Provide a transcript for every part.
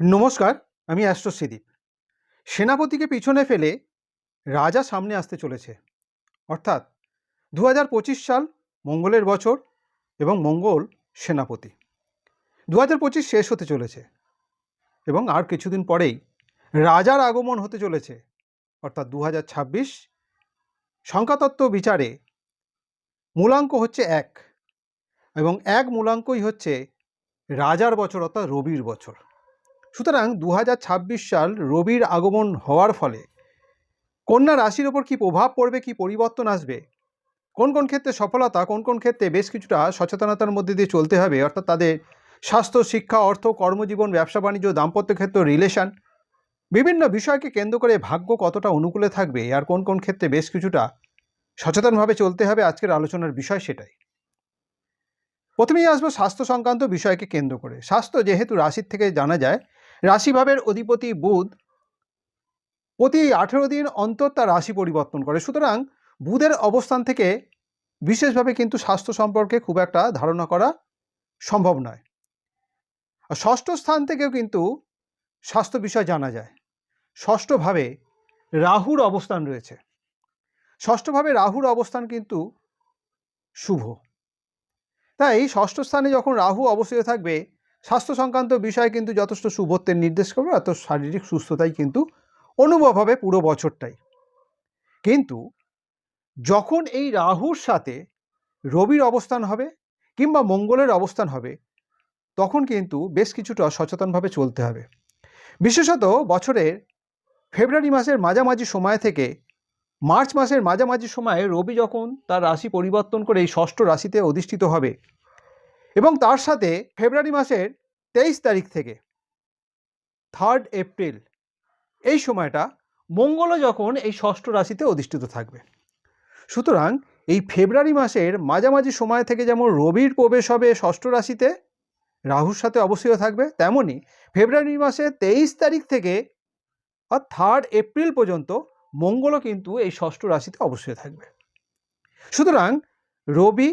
নমস্কার, আমি অ্যাস্ট্রোসিদীপ সেনাপতিকে পিছনে ফেলে রাজা সামনে আসতে চলেছে। অর্থাৎ দু সাল মঙ্গলের বছর এবং মঙ্গল সেনাপতি। দু হাজার পঁচিশ শেষ হতে চলেছে এবং আর কিছুদিন পরেই রাজার আগমন হতে চলেছে। অর্থাৎ দু হাজার ছাব্বিশ সংখ্যাতত্ত্ব বিচারে মূলাঙ্ক হচ্ছে এক এবং এক মূলাঙ্কই হচ্ছে রাজার বছর অর্থাৎ রবির বছর। সুতরাং দু হাজার ছাব্বিশ সাল রবির আগমন হওয়ার ফলে কন্যা রাশির ওপর কী প্রভাব পড়বে, কী পরিবর্তন আসবে? কোন কোন ক্ষেত্রে সফলতা, কোন কোন ক্ষেত্রে বেশ কিছুটা সচেতনতার মধ্যে দিয়ে চলতে হবে, অর্থাৎ তাদের স্বাস্থ্য, শিক্ষা, অর্থ, কর্মজীবন, ব্যবসা, বাণিজ্য, দাম্পত্য ক্ষেত্র রিলেশন বিভিন্ন বিষয়কে কেন্দ্র করে ভাগ্য কতটা অনুকূলে থাকবে আর কোন কোন ক্ষেত্রে বেশ কিছুটা সচেতনভাবে চলতে হবে আজকের আলোচনার বিষয় সেটাই। প্রথমেই আসব স্বাস্থ্য সংক্রান্ত বিষয়কে কেন্দ্র করে। স্বাস্থ্য যেহেতু রাশির থেকে জানা যায় রাশিভাবের অধিপতি বুধ প্রতি আঠেরো দিন অন্তর তার রাশি পরিবর্তন করে। সুতরাং বুধের অবস্থান থেকে বিশেষভাবে কিন্তু স্বাস্থ্য সম্পর্কে খুব একটা ধারণা করা সম্ভব নয়। আর ষষ্ঠ স্থান থেকেও কিন্তু স্বাস্থ্য বিষয় জানা যায়। ষষ্ঠভাবে রাহুর অবস্থান রয়েছে। ষষ্ঠভাবে রাহুর অবস্থান কিন্তু শুভ। তাই ষষ্ঠ স্থানে যখন রাহু অবস্থিত থাকবে স্বাস্থ্য সংক্রান্ত বিষয় কিন্তু যথেষ্ট শুভত্বের নির্দেশ করবে অত শারীরিক সুস্থতাই কিন্তু অনুভব হবে পুরো বছরটাই। কিন্তু যখন এই রাহুর সাথে রবির অবস্থান হবে কিংবা মঙ্গলের অবস্থান হবে, তখন কিন্তু বেশ কিছুটা সচেতনভাবে চলতে হবে। বিশেষত বছরের ফেব্রুয়ারি মাসের মাঝামাঝি সময় থেকে মার্চ মাসের মাঝামাঝি সময়ে রবি যখন তার রাশি পরিবর্তন করে এই ষষ্ঠ রাশিতে অধিষ্ঠিত হবে এবং তার সাথে ফেব্রুয়ারি মাসের তেইশ তারিখ থেকে থার্ড এপ্রিল এই সময়টা মঙ্গলও যখন এই ষষ্ঠ রাশিতে অধিষ্ঠিত থাকবে। সুতরাং এই ফেব্রুয়ারি মাসের মাঝামাঝি সময় থেকে যেমন রবির প্রবেশ হবে ষষ্ঠ রাশিতে, রাহুর সাথে অবস্থিত থাকবে তেমনই ফেব্রুয়ারি মাসের তেইশ তারিখ থেকে আর থার্ড এপ্রিল পর্যন্ত মঙ্গলও কিন্তু এই ষষ্ঠ রাশিতে অবশ্যই থাকবে। সুতরাং রবি,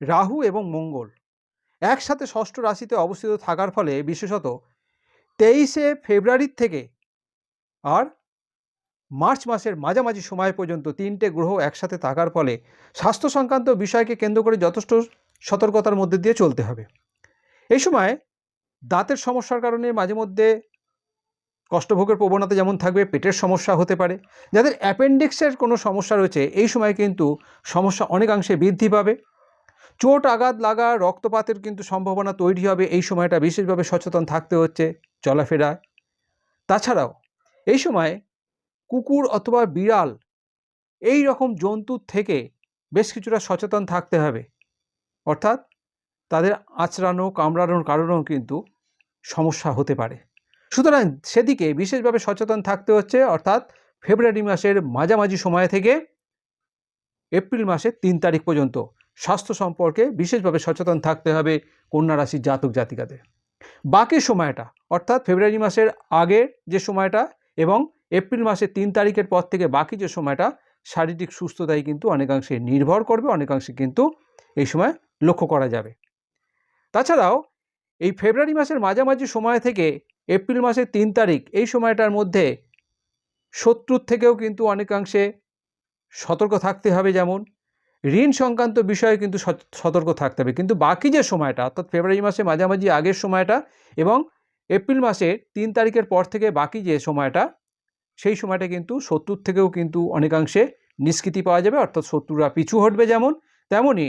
রাহু এবং মঙ্গল একসাথে ষষ্ঠ রাশিতে অবস্থিত থাকার ফলে বিশেষত তেইশে ফেব্রুয়ারির থেকে আর মার্চ মাসের মাঝামাঝি সময় পর্যন্ত তিনটে গ্রহ একসাথে থাকার ফলে স্বাস্থ্য সংক্রান্ত বিষয়কে কেন্দ্র করে যথেষ্ট সতর্কতার মধ্যে দিয়ে চলতে হবে। এই সময় দাঁতের সমস্যার কারণে মাঝে মধ্যে কষ্টভোগের প্রবণতা যেমন থাকবে, পেটের সমস্যা হতে পারে। যাদের অ্যাপেন্ডিক্সের কোনো সমস্যা রয়েছে, এই সময় কিন্তু সমস্যা অনেকাংশে বৃদ্ধি পাবে। চোট আঘাত লাগা, রক্তপাতের কিন্তু সম্ভাবনা তৈরি হবে। এই সময়টা বিশেষভাবে সচেতন থাকতে হচ্ছে চলাফেরায় তাছাড়াও, এই সময় কুকুর অথবা বিড়াল এই রকম জন্তুর থেকে বেশ কিছুটা সচেতন থাকতে হবে। অর্থাৎ তাদের আঁচড়ানো, কামড়ানোর কারণেও কিন্তু সমস্যা হতে পারে। সুতরাং সেদিকে বিশেষভাবে সচেতন থাকতে হচ্ছে, অর্থাৎ ফেব্রুয়ারি মাসের মাঝামাঝি সময় থেকে এপ্রিল মাসের তিন তারিখ পর্যন্ত। স্বাস্থ্য সম্পর্কে বিশেষভাবে সচেতন থাকতে হবে কন্যা রাশির জাতক জাতিকাদের। বাকি সময়টা, অর্থাৎ ফেব্রুয়ারি মাসের আগের যে সময়টা এবং এপ্রিল মাসের তিন তারিখের পর থেকে বাকি যে সময়টা, শারীরিক সুস্থতাই কিন্তু অনেকাংশে নির্ভর করবে, অনেকাংশে কিন্তু এই সময় লক্ষ্য করা যাবে। তাছাড়াও, এই ফেব্রুয়ারি মাসের মাঝামাঝি সময় থেকে এপ্রিল মাসের তিন তারিখ, এই সময়টার মধ্যে শত্রুর থেকেও কিন্তু অনেকাংশে সতর্ক থাকতে হবে যেমন ঋণ সংক্রান্ত বিষয়ে কিন্তু সতর্ক থাকতে হবে। কিন্তু বাকি যে সময়টা, অর্থাৎ ফেব্রুয়ারি মাসে মাঝামাঝি আগের সময়টা এবং এপ্রিল মাসের তিন তারিখের পর থেকে বাকি যে সময়টা, সেই সময়টা কিন্তু শত্রুর থেকেও কিন্তু অনেকাংশে নিষ্কৃতি পাওয়া যাবে। অর্থাৎ শত্রুরা পিছু হটবে যেমন তেমনই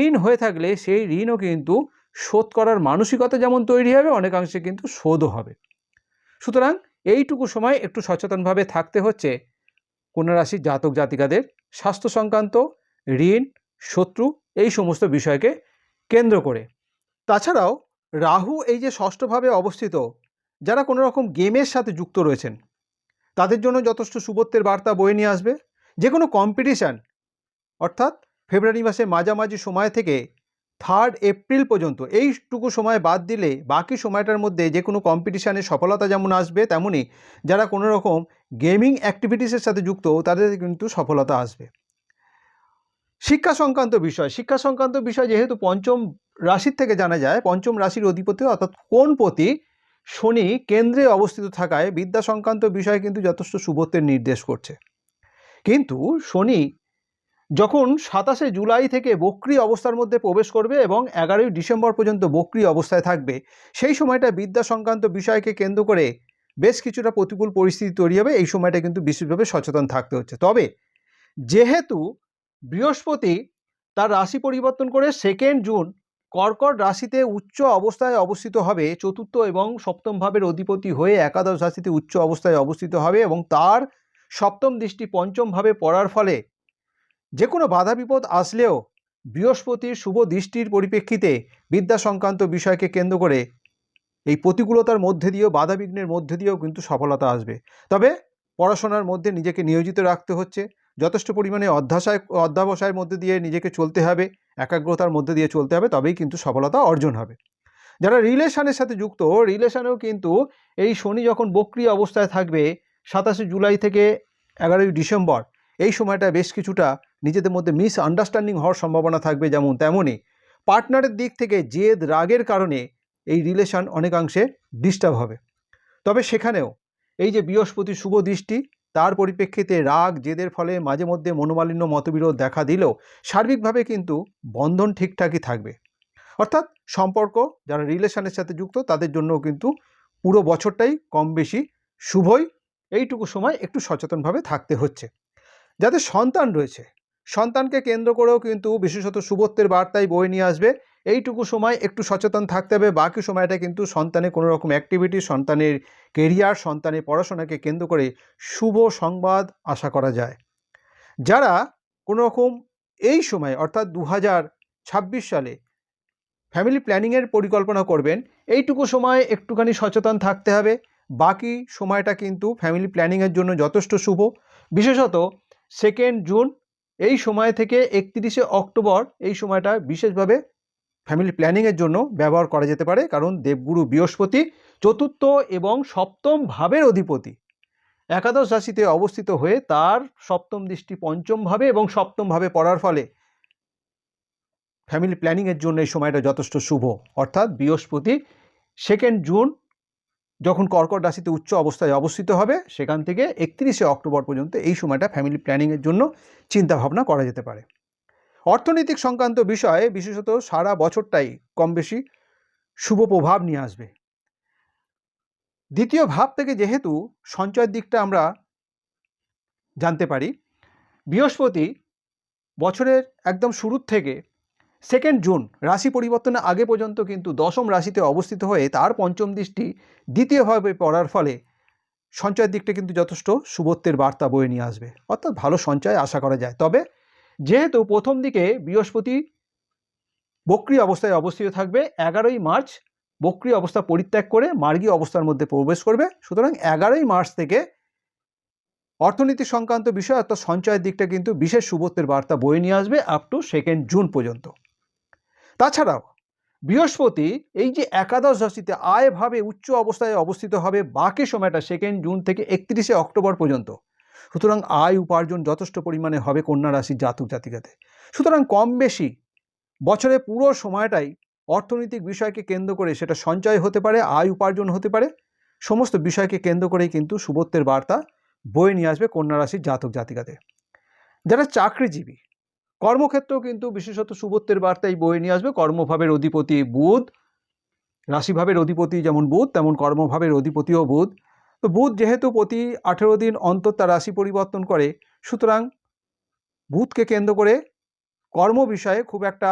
ঋণ হয়ে থাকলে সেই ঋণও কিন্তু শোধ করার মানসিকতা যেমন তৈরি হবে, অনেকাংশে কিন্তু শোধও হবে। সুতরাং এইটুকু সময় একটু সচেতনভাবে থাকতে হচ্ছে। কন্যা রাশির জাতক জাতিকাদের স্বাস্থ্য সংক্রান্ত ঋণ, শত্রু এই সমস্ত বিষয়কে কেন্দ্র করে। তাছাড়াও রাহু এই যে ষষ্ঠভাবে অবস্থিত, যারা কোনো রকম গেমের সাথে যুক্ত রয়েছেন, তাদের জন্য যথেষ্ট শুভত্বের বার্তা বয়ে নিয়ে আসবে। যে কোনো কম্পিটিশান অর্থাৎ ফেব্রুয়ারি মাসে মাঝামাঝি সময় থেকে থার্ড এপ্রিল পর্যন্ত, এইটুকু সময় বাদ দিলে বাকি সময়টার মধ্যে যে কোনো কম্পিটিশানে সফলতা যেমন আসবে তেমনই যারা কোনো রকম গেমিং অ্যাক্টিভিটিসের সাথে যুক্ত, তাদের কিন্তু সফলতা আসবে। শিক্ষা সংক্রান্ত বিষয়। শিক্ষা সংক্রান্ত বিষয় যেহেতু পঞ্চম রাশির থেকে জানা যায়, পঞ্চম রাশির অধিপতি অর্থাৎ কোন পতি শনি কেন্দ্রে অবস্থিত থাকায় বিদ্যা সংক্রান্ত বিষয়ে কিন্তু যথেষ্ট শুভত্বের নির্দেশ করছে। কিন্তু শনি যখন সাতাশে জুলাই থেকে বক্রি অবস্থার মধ্যে প্রবেশ করবে এবং এগারোই ডিসেম্বর পর্যন্ত বক্রি অবস্থায় থাকবে, সেই সময়টা বিদ্যা সংক্রান্ত বিষয়কে কেন্দ্র করে বেশ কিছুটা প্রতিকূল পরিস্থিতি তৈরি হবে। এই সময়টা কিন্তু বিশেষভাবে সচেতন থাকতে হচ্ছে। তবে যেহেতু বৃহস্পতি তার রাশি পরিবর্তন করে সেকেন্ড জুন কর্কট রাশিতে উচ্চ অবস্থায় অবস্থিত হবে। চতুর্থ এবং সপ্তম ভাবের অধিপতি হয়ে একাদশ রাশিতে উচ্চ অবস্থায় অবস্থিত হবে এবং তার সপ্তম দৃষ্টি পঞ্চম ভাবে পড়ার ফলে যে কোনো বাধা বিপদ আসলেও বৃহস্পতির শুভ দৃষ্টির পরিপ্রেক্ষিতে বিদ্যা সংক্রান্ত বিষয়কে কেন্দ্র করে এই প্রতিকূলতার মধ্যে দিয়েও, বাধা বিঘ্নের মধ্যে দিয়েও কিন্তু সফলতা আসবে। তবে পড়াশোনার মধ্যে নিজেকে নিয়োজিত রাখতে হচ্ছে। যথেষ্ট পরিমাণে অধ্যাশায়, অধ্যাবসায়ের মধ্যে দিয়ে নিজেকে চলতে হবে, একাগ্রতার মধ্যে দিয়ে চলতে হবে, তবেই কিন্তু সফলতা অর্জন হবে। যারা রিলেশনের সাথে যুক্ত, রিলেশনেও কিন্তু এই শনি যখন বক্রিয় অবস্থায় থাকবে, সাতাশে জুলাই থেকে এগারোই ডিসেম্বর, এই সময়টা বেশ কিছুটা নিজেদের মধ্যে মিস আন্ডারস্ট্যান্ডিং হওয়ার সম্ভাবনা থাকবে যেমন তেমনই। পার্টনারের দিক থেকে জেদ, রাগের কারণে এই রিলেশন অনেকাংশে ডিস্টার্ব হবে। তবে সেখানেও এই যে বৃহস্পতি শুভ দৃষ্টি তার পরিপ্রেক্ষিতে রাগ, জেদের ফলে মাঝে মধ্যে মনোমালিন্য, মতবিরোধ দেখা দিলেও সার্বিকভাবে কিন্তু বন্ধন ঠিকঠাকই থাকবে। অর্থাৎ সম্পর্ক যারা রিলেশনের সাথে যুক্ত তাদের জন্যও কিন্তু পুরো বছরটাই কম বেশি শুভই। এইটুকু সময় একটু সচেতনভাবে থাকতে হচ্ছে। যাদের সন্তান রয়েছে, সন্তানকে কেন্দ্র করেও কিন্তু বিশেষত শুভত্বের বার্তাই বয়ে নিয়ে আসবে। এইটুকু সময় একটু সচেতন থাকতে হবে। বাকি সময়টা কিন্তু সন্তানের কোনো রকম অ্যাক্টিভিটি সন্তানের কেরিয়ার সন্তানের পড়াশোনাকে কেন্দ্র করে শুভ সংবাদ আশা করা যায়। যারা কোনো রকম এই সময়, অর্থাৎ দু সালে ফ্যামিলি প্ল্যানিংয়ের পরিকল্পনা করবেন, এইটুকু সময় একটুখানি সচেতন থাকতে হবে। বাকি সময়টা কিন্তু ফ্যামিলি প্ল্যানিংয়ের জন্য যথেষ্ট শুভ। বিশেষত সেকেন্ড জুন এই সময় থেকে একত্রিশে অক্টোবর এই সময়টা বিশেষভাবে ফ্যামিলি প্ল্যানিংয়ের জন্য ব্যবহার করা যেতে পারে, কারণ দেবগুরু বৃহস্পতি, চতুর্থ এবং সপ্তম ভাবের অধিপতি। একাদশ রাশিতে অবস্থিত হয়ে তার সপ্তম দৃষ্টি পঞ্চম ভাবে এবং সপ্তম ভাবে পড়ার ফলে ফ্যামিলি প্ল্যানিংয়ের জন্য এই সময়টা যথেষ্ট শুভ। অর্থাৎ বৃহস্পতি সেকেন্ড জুন যখন কর্কট রাশিতে উচ্চ অবস্থায় অবস্থিত হবে, সেখান থেকে একত্রিশে অক্টোবর পর্যন্ত এই সময়টা ফ্যামিলি প্ল্যানিংয়ের জন্য চিন্তাভাবনা করা যেতে পারে। অর্থনৈতিক সংক্রান্ত বিষয়ে বিশেষত সারা বছরটাই কম বেশি শুভ প্রভাব নিয়ে আসবে। দ্বিতীয় ভাব থেকে যেহেতু সঞ্চয়ের দিকটা আমরা জানতে পারি, বৃহস্পতি বছরের একদম শুরুর থেকে সেকেন্ড জুন রাশি পরিবর্তনের আগে পর্যন্ত কিন্তু দশম রাশিতে অবস্থিত হয়ে তার পঞ্চম দৃষ্টি দ্বিতীয়ভাবে পড়ার ফলে সঞ্চয়ের দিকটা কিন্তু যথেষ্ট শুভত্বের বার্তা বয়ে নিয়ে আসবে। অর্থাৎ ভালো সঞ্চয় আশা করা যায়। তবে যেহেতু প্রথম দিকে বৃহস্পতি বক্রি অবস্থায় অবস্থিত থাকবে, এগারোই মার্চ বক্রি অবস্থা পরিত্যাগ করে মার্গী অবস্থার মধ্যে প্রবেশ করবে। সুতরাং এগারোই মার্চ থেকে অর্থনীতি সংক্রান্ত বিষয় অর্থাৎ সঞ্চয়ের দিকটা কিন্তু বিশেষ শুভত্বের বার্তা বয়ে নিয়ে আসবে আপ টু সেকেন্ড জুন পর্যন্ত। তাছাড়াও বৃহস্পতি এই যে একাদশ রাশিতে আয়ভাবে উচ্চ অবস্থায় অবস্থিত হবে বাকি সময়টা সেকেন্ড জুন থেকে একত্রিশে অক্টোবর পর্যন্ত। সুতরাং আয় উপার্জন যথেষ্ট পরিমাণে হবে কন্যা রাশির জাতক জাতিকাতে। সুতরাং কম বেশি বছরে পুরো সময়টাই অর্থনৈতিক বিষয়কে কেন্দ্র করে সেটা সঞ্চয় হতে পারে, আয় উপার্জন হতে পারে, সমস্ত বিষয়কে কেন্দ্র করেই কিন্তু শুভত্বের বার্তা বয়ে নিয়ে আসবে কন্যা রাশির জাতক জাতিকাতে। যারা চাকরিজীবী, কর্মক্ষেত্রেও কিন্তু বিশেষত শুভত্বের বার্তাই বয়ে নিয়ে আসবে। কর্মভাবের অধিপতি বুধ, রাশিভাবের অধিপতি যেমন বুধ, তেমন কর্মভাবের অধিপতিও বুধ। তো বুধ যেহেতু প্রতি আঠেরো দিন অন্তর তার রাশি পরিবর্তন করে, সুতরাং বুধকে কেন্দ্র করে কর্ম বিষয়ে খুব একটা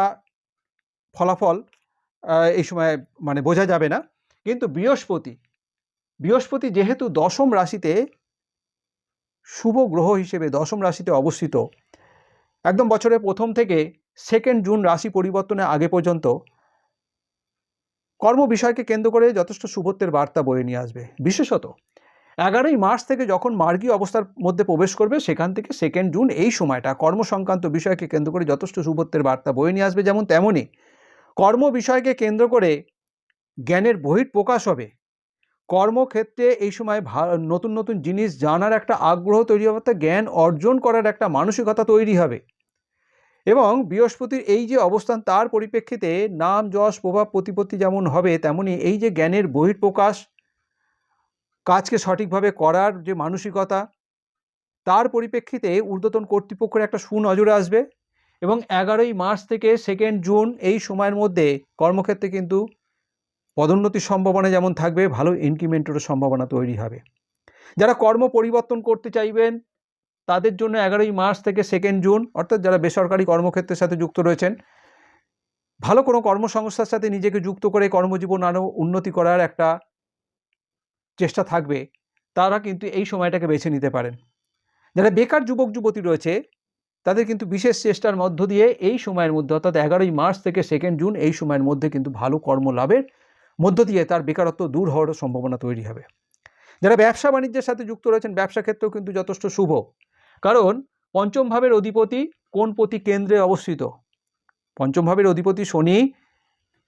ফলাফল এই সময় মানে বোঝা যাবে না। কিন্তু বৃহস্পতি বৃহস্পতি যেহেতু দশম রাশিতে শুভ গ্রহ হিসেবে দশম রাশিতে অবস্থিত, একদম বছরের প্রথম থেকে সেকেন্ড জুন রাশি পরিবর্তনের আগে পর্যন্ত কর্ম বিষয়কে কেন্দ্র করে যথেষ্ট শুভত্বের বার্তা বয়ে নিয়ে আসবে, বিশেষত এগারোই মার্চ থেকে যখন মার্গী অবস্থার মধ্যে প্রবেশ করবে, সেখান থেকে সেকেন্ড জুন এই সময়টা কর্ম সংক্রান্ত বিষয়কে কেন্দ্র করে যথেষ্ট শুভত্বের বার্তা বয়ে নিয়ে আসবে যেমন তেমনই। কর্ম বিষয়কে কেন্দ্র করে জ্ঞানের বহির প্রকাশ হবে। কর্মক্ষেত্রে এই সময় নতুন নতুন জিনিস জানার একটা আগ্রহ তৈরি হবে, অর্থাৎ জ্ঞান অর্জন করার একটা মানসিকতা তৈরি হবে। এবং বৃহস্পতির এই যে অবস্থান, তার পরিপ্রেক্ষিতে নাম, যশ, প্রভাব, প্রতিপত্তি যেমন হবে তেমনি এই যে জ্ঞানের বহির্প্রকাশ কাজকে সঠিকভাবে করার যে মানসিকতা, তার পরিপ্রেক্ষিতে ঊর্ধ্বতন কর্তৃপক্ষের একটা সুনজরে আসবে এবং এগারোই মার্চ থেকে সেকেন্ড জুন এই সময়ের মধ্যে কর্মক্ষেত্রে কিন্তু পদোন্নতির সম্ভাবনা যেমন থাকবে, ভালো ইনক্রিমেন্টেরও সম্ভাবনা তৈরি হবে। যারা কর্ম পরিবর্তন করতে চাইবেন, তাদের জন্য এগারোই মার্চ থেকে সেকেন্ড জুন, অর্থাৎ যারা বেসরকারি কর্মক্ষেত্রের সাথে যুক্ত রয়েছেন, ভালো কোনো কর্মসংস্থার সাথে নিজেকে যুক্ত করে কর্মজীবন আরও উন্নতি করার একটা চেষ্টা থাকবে, তারা কিন্তু এই সময়টাকে বেছে নিতে পারেন। যারা বেকার যুবক, যুবতী রয়েছে, তাদের কিন্তু বিশেষ চেষ্টার মধ্য দিয়ে এই সময়ের মধ্যে, অর্থাৎ এগারোই মার্চ থেকে সেকেন্ড জুন এই সময়ের মধ্যে কিন্তু ভালো কর্ম লাভের মধ্য দিয়ে তার বেকারত্ব দূর হওয়ার সম্ভাবনা তৈরি হবে। যারা ব্যবসা বাণিজ্যের সাথে যুক্ত রয়েছেন, ব্যবসা ক্ষেত্রেও কিন্তু যথেষ্ট শুভ। কারণ পঞ্চম ভাবের অধিপতি কোন প্রতি কেন্দ্রে অবস্থিত? পঞ্চম ভাবের অধিপতি শনি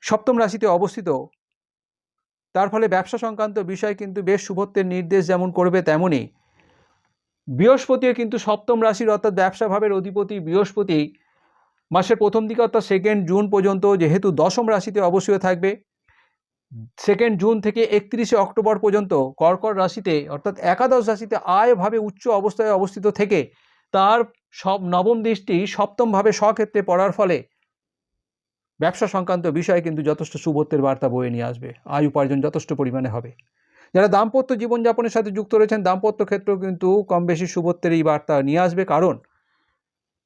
সপ্তম রাশিতে অবস্থিত। তার ফলে ব্যবসা সংক্রান্ত বিষয় কিন্তু বেশ শুভত্বের নির্দেশ যেমন করবে তেমনই। বৃহস্পতিও কিন্তু সপ্তম রাশির অর্থাৎ ব্যবসা ভাবের অধিপতি বৃহস্পতি মাসের প্রথম দিকে অর্থাৎ সেকেন্ড জুন পর্যন্ত যেহেতু দশম রাশিতে অবশ্যই থাকবে সেকেন্ড জুন থেকে একত্রিশে অক্টোবর পর্যন্ত কর্কট রাশিতে অর্থাৎ একাদশ রাশিতে আয়ভাবে উচ্চ অবস্থায় অবস্থিত থেকে তার সব নবম দৃষ্টি সপ্তমভাবে স্বক্ষেত্রে পড়ার ফলে ব্যবসা সংক্রান্ত বিষয়ে কিন্তু যথেষ্ট শুভত্বের বার্তা বয়ে নিয়ে আসবে। আয় উপার্জন যথেষ্ট পরিমাণে হবে। যারা দাম্পত্য জীবনযাপনের সাথে যুক্ত রয়েছেন, দাম্পত্য ক্ষেত্রেও কিন্তু কম বেশি শুভত্বের এই বার্তা নিয়ে আসবে কারণ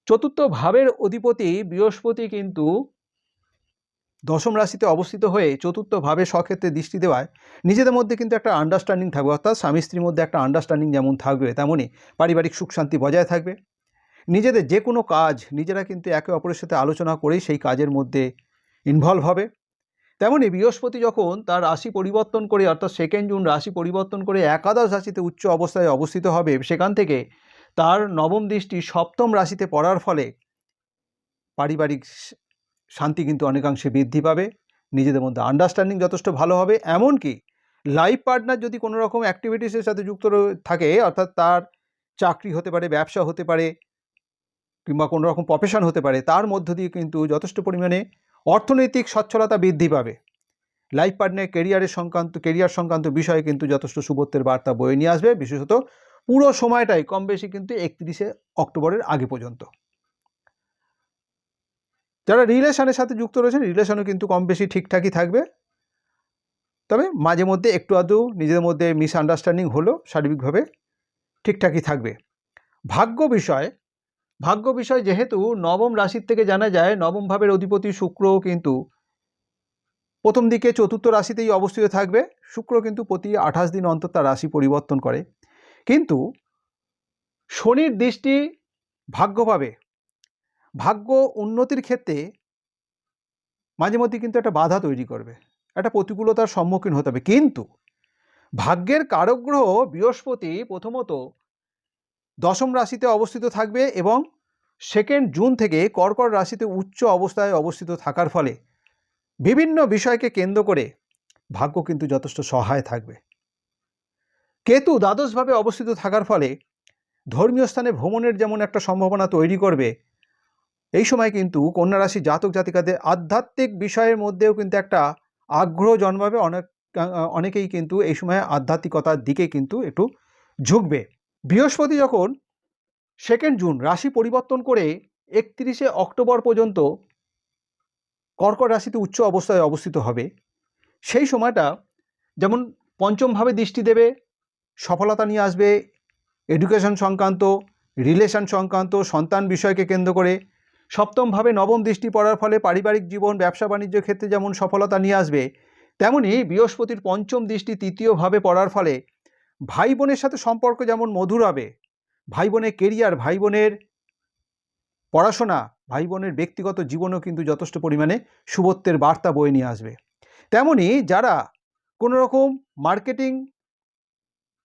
চতুর্থ ভাবের অধিপতি বৃহস্পতি কিন্তু দশম রাশিতে অবস্থিত হয়ে চতুর্থ ভাবে স্বক্ষেত্রে দৃষ্টি দেওয়ায় নিজেদের মধ্যে কিন্তু একটা আন্ডারস্ট্যান্ডিং থাকবে। অর্থাৎ স্বামী স্ত্রীর মধ্যে একটা আন্ডারস্ট্যান্ডিং যেমন থাকবে, তেমনই পারিবারিক সুখ শান্তি বজায় থাকবে। নিজেদের যে কোনো কাজ, নিজেরা কিন্তু একে অপরের সাথে আলোচনা করেই সেই কাজের মধ্যে ইনভলভ হবে। তেমনই বৃহস্পতি যখন তার রাশি পরিবর্তন করে, অর্থাৎ সেকেন্ড জুন রাশি পরিবর্তন করে একাদশ রাশিতে উচ্চ অবস্থায় অবস্থিত হবে, সেখান থেকে তার নবম দৃষ্টি সপ্তম রাশিতে পড়ার ফলে পারিবারিক শান্তি কিন্তু অনেকাংশে বৃদ্ধি পাবে। নিজেদের মধ্যে আন্ডারস্ট্যান্ডিং যথেষ্ট ভালো হবে। এমনকি লাইফ পার্টনার যদি কোনো রকম অ্যাক্টিভিটিসের সাথে যুক্ত থাকে, অর্থাৎ তার চাকরি হতে পারে, ব্যবসা হতে পারে, কিংবা কোনো রকম প্রফেশন হতে পারে, তার মধ্য দিয়ে কিন্তু যথেষ্ট পরিমাণে অর্থনৈতিক সচ্ছলতা বৃদ্ধি পাবে। লাইফ পার্টনার কেরিয়ারের সংক্রান্ত কেরিয়ার সংক্রান্ত বিষয়ে কিন্তু যথেষ্ট শুভত্বের বার্তা বয়ে নিয়ে আসবে। বিশেষত পুরো সময়টাই কম বেশি কিন্তু একত্রিশে অক্টোবরের আগে পর্যন্ত। যারা রিলেশনের সাথে যুক্ত রয়েছেন, রিলেশনও কিন্তু কম বেশি ঠিকঠাকই থাকবে। তবে মাঝে মধ্যে একটু আধটু নিজেদের মধ্যে মিসআন্ডারস্ট্যান্ডিং হলো শারীরিকভাবে ঠিকঠাকই থাকবে। ভাগ্য বিষয় ভাগ্য বিষয় যেহেতু নবম রাশির থেকে জানা যায় নবম ভাবের অধিপতি শুক্র কিন্তু প্রথম দিকে চতুর্থ রাশিতেই অবস্থিত থাকবে। শুক্র কিন্তু প্রতি আঠাশ দিন অন্তর তার রাশি পরিবর্তন করে। কিন্তু শনির দৃষ্টি ভাগ্যভাবে ভাগ্য উন্নতির ক্ষেত্রে মাঝে মধ্যে কিন্তু একটা বাধা তৈরি করবে। একটা প্রতিকূলতার সম্মুখীন হতে হবে। কিন্তু ভাগ্যের কারগ্রহ বৃহস্পতি প্রথমত দশম রাশিতে অবস্থিত থাকবে এবং সেকেন্ড জুন থেকে কর্কট রাশিতে উচ্চ অবস্থায় অবস্থিত থাকার ফলে বিভিন্ন বিষয়কে কেন্দ্র করে ভাগ্য কিন্তু যথেষ্ট সহায় থাকবে। কেতু দ্বাদশভাবে অবস্থিত থাকার ফলে ধর্মীয় স্থানে ভ্রমণের যেমন একটা সম্ভাবনা তৈরি করবে, এই সময় কিন্তু কন্যা রাশি জাতক জাতিকাদের আধ্যাত্মিক বিষয়ের মধ্যেও কিন্তু একটা আগ্রহ জন্মাবে, অনেক, অনেকেই কিন্তু এই সময় আধ্যাত্মিকতার দিকে কিন্তু একটু ঝুঁকবে। বৃহস্পতি যখন সেকেন্ড জুন রাশি পরিবর্তন করে একত্রিশে অক্টোবর পর্যন্ত কর্কট রাশিতে উচ্চ অবস্থায় অবস্থিত হবে। সেই সময়টা যেমন পঞ্চমভাবে দৃষ্টি দেবে, সফলতা নিয়ে আসবে এডুকেশন সংক্রান্ত রিলেশন সংক্রান্ত, সন্তান বিষয়কে কেন্দ্র করে। সপ্তমভাবে নবম দৃষ্টি পড়ার ফলে পারিবারিক জীবন, ব্যবসা বাণিজ্য ক্ষেত্রে যেমন সফলতা নিয়ে আসবে, তেমনি বৃহস্পতির পঞ্চম দৃষ্টি তৃতীয়ভাবে পড়ার ফলে ভাই বোনের সাথে সম্পর্ক যেমন মধুর হবে ভাই বোনের কেরিয়ার ভাই বোনের পড়াশোনা ভাই বোনের ব্যক্তিগত জীবনও কিন্তু যথেষ্ট পরিমাণে শুভত্বের বার্তা বয়ে নিয়ে আসবে। তেমনি যারা কোনো রকম মার্কেটিং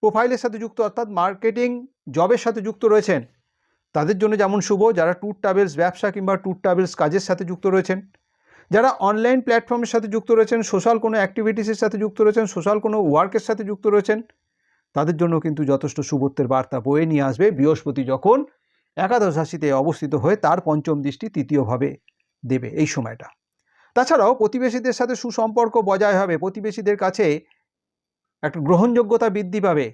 প্রোফাইলের সাথে যুক্ত, অর্থাৎ মার্কেটিং জবের সাথে যুক্ত রয়েছেন, তাদের জন্য যেমন শুভ, যারা ট্যুর ট্রাভেলস ব্যবসা কিংবা ট্যুর ট্রাভেলস কাজের সাথে যুক্ত রয়েছেন, যারা অনলাইন প্ল্যাটফর্মের সাথে যুক্ত রয়েছেন সোশ্যাল কোনো অ্যাক্টিভিটিসের সাথে যুক্ত রয়েছেন সোশ্যাল কোনো ওয়ার্কের সাথে যুক্ত রয়েছেন তাদের জন্য কিন্তু যথেষ্ট শুভত্বের বার্তা বয়ে নিয়ে আসবে বৃহস্পতি যখন একাদশ রাশিতে অবস্থিত হয়ে তার পঞ্চম দৃষ্টি তৃতীয়ভাবে দেবে এই সময়টা। তাছাড়াও প্রতিবেশীদের সাথে সুসম্পর্ক বজায় হবে, প্রতিবেশীদের কাছে একটা গ্রহণযোগ্যতা বৃদ্ধি পাবে,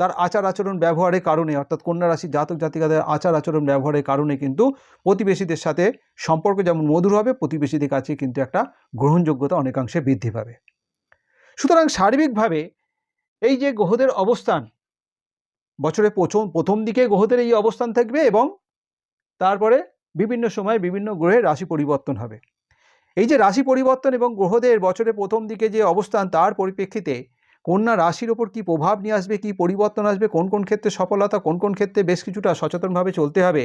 তার আচার আচরণ ব্যবহারের কারণে, অর্থাৎ কন্যা রাশির জাতক জাতিকাদের আচার আচরণ ব্যবহারের কারণে কিন্তু প্রতিবেশীদের সাথে সম্পর্ক যেমন মধুর হবে, প্রতিবেশীদের কাছে কিন্তু একটা গ্রহণযোগ্যতা অনেকাংশে বৃদ্ধি পাবে। সুতরাং সার্বিকভাবে এই যে গ্রহদের অবস্থান, বছরে প্রথম প্রথম দিকে গ্রহদের এই অবস্থান থাকবে এবং তারপরে বিভিন্ন সময় বিভিন্ন গ্রহের রাশি পরিবর্তন হবে। এই যে রাশি পরিবর্তন এবং গ্রহদের বছরের প্রথম দিকে যে অবস্থান, তার পরিপ্রেক্ষিতে কন্যা রাশির ওপর কী প্রভাব নিয়ে আসবে, কী পরিবর্তন আসবে, কোন কোন ক্ষেত্রে সফলতা, কোন কোন ক্ষেত্রে বেশ কিছুটা সচেতনভাবে চলতে হবে